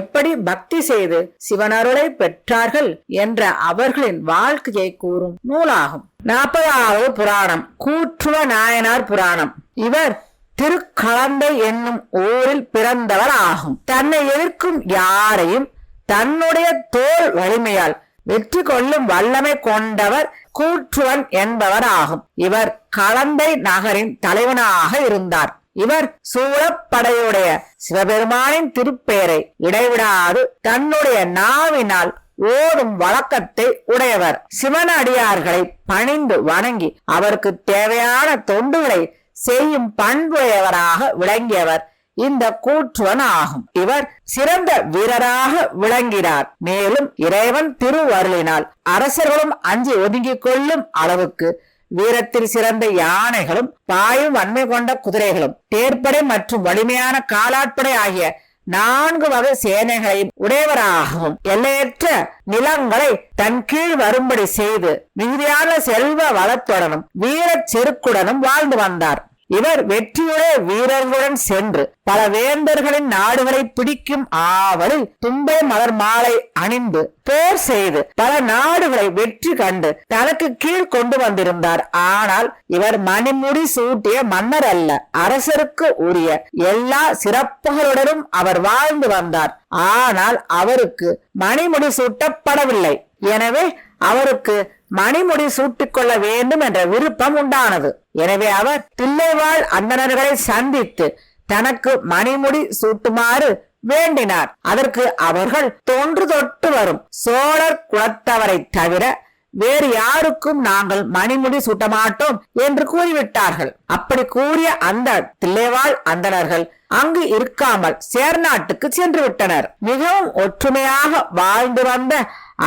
எப்படி பக்தி செய்து சிவனருளை பெற்றார்கள் என்ற அவர்களின் வாழ்க்கையை கூறும் நூலாகும். நாற்பதாவது புராணம் கூற்றுவ நாயனார் புராணம். இவர் திருக்கலந்தை என்னும் ஊரில் பிறந்தவர் ஆகும் தன்னை எதிர்க்கும் யாரையும் தன்னுடைய தோல் வலிமையால் வெற்றி கொள்ளும் வல்லமை கொண்டவர் கூற்றுவன் என்பவர் ஆகும் இவர் கலந்தை நகரின் தலைவனாக இருந்தார். இவர் சூழப்படையுடைய சிவபெருமானின் திருப்பெயரை இடைவிடாது தன்னுடைய நாவினால் ஓடும் வழக்கத்தை உடையவர். சிவனடியார்களை பணிந்து வணங்கி அவருக்கு தேவையான தொண்டுகளை செய்யும் பண்புடையவராக விளங்கியவர் இந்த கூற்றுவன் ஆகும் இவர் சிறந்த வீரராக விளங்கினார். மேலும் இறைவன் திருவருளினால் அரசர்களும் அஞ்சி ஒதுங்கிக் கொள்ளும் அளவுக்கு வீரத்தில் சிறந்த யானைகளும் பாயும் வன்மை கொண்ட குதிரைகளும் தேர்ப்படை மற்றும் வலிமையான காலாட்படை ஆகிய நான்கு வகை சேனைகளையும் உடையவராகவும் எல்லையற்ற நிலங்களை தன் கீழ் வரும்படி செய்து மிகுதியான செல்வ வளத்துடனும் வீர செருக்குடனும் வாழ்ந்து வந்தார். இவர் வெற்றியுடைய வீரர்களுடன் சென்று பல வேந்தர்களின் நாடுகளை பிடிக்கும் ஆவலில் தும்பை மலர் மாலை அணிந்து போர் செய்து பல நாடுகளை வெற்றி கண்டு தனக்கு கீழ் கொண்டு வந்திருந்தார். ஆனால் இவர் மணிமுடி சூட்டிய மன்னர் அல்ல அரசருக்கு உரிய எல்லா சிறப்புகளுடனும் அவர் வாழ்ந்து வந்தார். ஆனால் அவருக்கு மணிமுடி சூட்டப்படவில்லை. எனவே அவருக்கு மணிமுடி சூட்டிக்கொள்ள வேண்டும் என்ற விருப்பம் உண்டானது. எனவே அவர் தில்லைவாழ் அந்தணர்களை சந்தித்து தனக்கு மணிமுடி சூட்டுமாறு வேண்டினார். அதற்கு அவர்கள் தொன்று தொட்டு வரும். சோழர் குலத்தவரை தவிர வேறு யாருக்கும் நாங்கள் மணிமுடி சூட்ட மாட்டோம் என்று கூறிவிட்டார்கள். அப்படி கூறிய அந்த தில்லைவாழ் அந்தணர்கள் அங்கு இருக்காமல் சேர்நாட்டுக்கு சென்று விட்டனர் மிகவும் ஒற்றுமையாக வாழ்ந்து வந்த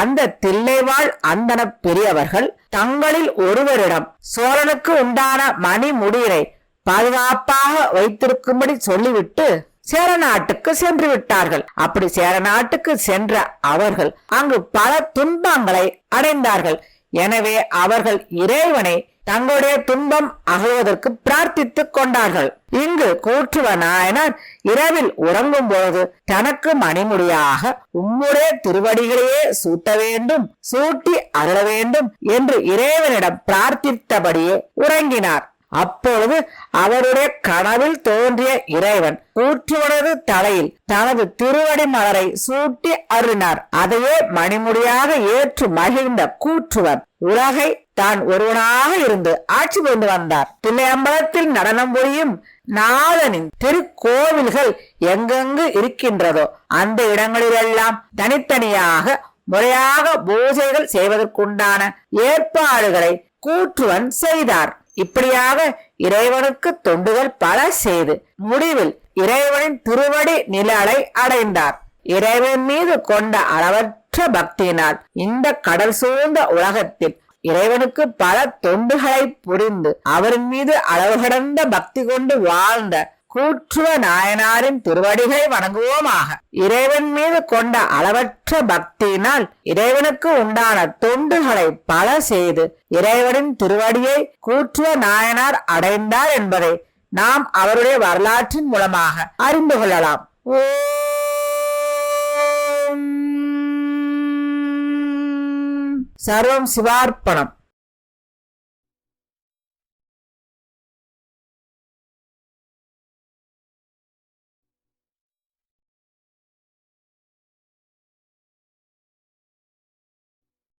அந்த தில்லைவாழ் அந்தன பெரியவர்கள் தங்களில் ஒருவரிடம் சோழனுக்கு உண்டான மணி மணிமுடியை பாதுகாப்பாக வைத்திருக்கும்படி சொல்லிவிட்டு சேரநாட்டுக்கு சென்று விட்டார்கள். அப்படி சேரநாட்டுக்கு சென்ற அவர்கள் அங்கு பல துன்பங்களை அடைந்தார்கள். எனவே அவர்கள் இறைவனை தங்களுடைய துன்பம் அகழ்வதற்கு பிரார்த்தித்துக் கொண்டார்கள். இங்கு கூற்றுவ நாயனார் இரவில் உறங்கும் பொழுது தனக்கு மணிமுடியாக உம்முடைய திருவடிகளையே சூட்ட வேண்டும் சூட்டி அருள வேண்டும் என்று இறைவனிடம் பிரார்த்தித்தபடியே உறங்கினார். அப்பொழுது அவருடைய கனவில் தோன்றிய இறைவன் கூற்றுவனது தலையில் தனது திருவடி மலரை சூட்டி அருளினார். அதையே மணிமுடியாக ஏற்று மகிழ்ந்த கூற்றுவன் உலகை தான் ஒருவனாக இருந்து ஆட்சி புரிந்து வந்தார். பிள்ளையம்பலத்தில் நடனம் புரியும் நாதனின் திருக்கோவில்கள் எங்கெங்கு இருக்கின்றதோ அந்த இடங்களிலெல்லாம் தனித்தனியாக முறையாக பூஜைகள் செய்வதற்குண்டான ஏற்பாடுகளை கூற்றுவன் செய்தார். இப்படியாக இறைவனுக்கு தொண்டுகள் பல செய்து முடிவில் இறைவனின் திருவடி நிழலை அடைந்தார். இறைவன் மீது கொண்ட அளவற்ற பக்தியினால் இந்த கடல் சூழ்ந்த உலகத்தில் இறைவனுக்கு பல தொண்டுகளை புரிந்து அவரின் மீது அளவு கடந்த பக்தி கொண்டு வாழ்ந்த கூற்றுவ நாயனாரின் திருவடிகளை வணங்குவோமாக. இறைவன் மீது கொண்ட அளவற்ற பக்தியினால் இறைவனுக்கு உண்டான தொண்டுகளை பல செய்து இறைவனின் திருவடியை கூற்றுவ நாயனார் அடைந்தார் என்பதை நாம் அவருடைய வரலாற்றின் மூலமாக அறிந்து கொள்ளலாம். ஓ சர்வம் சிவார்ப்பணம்.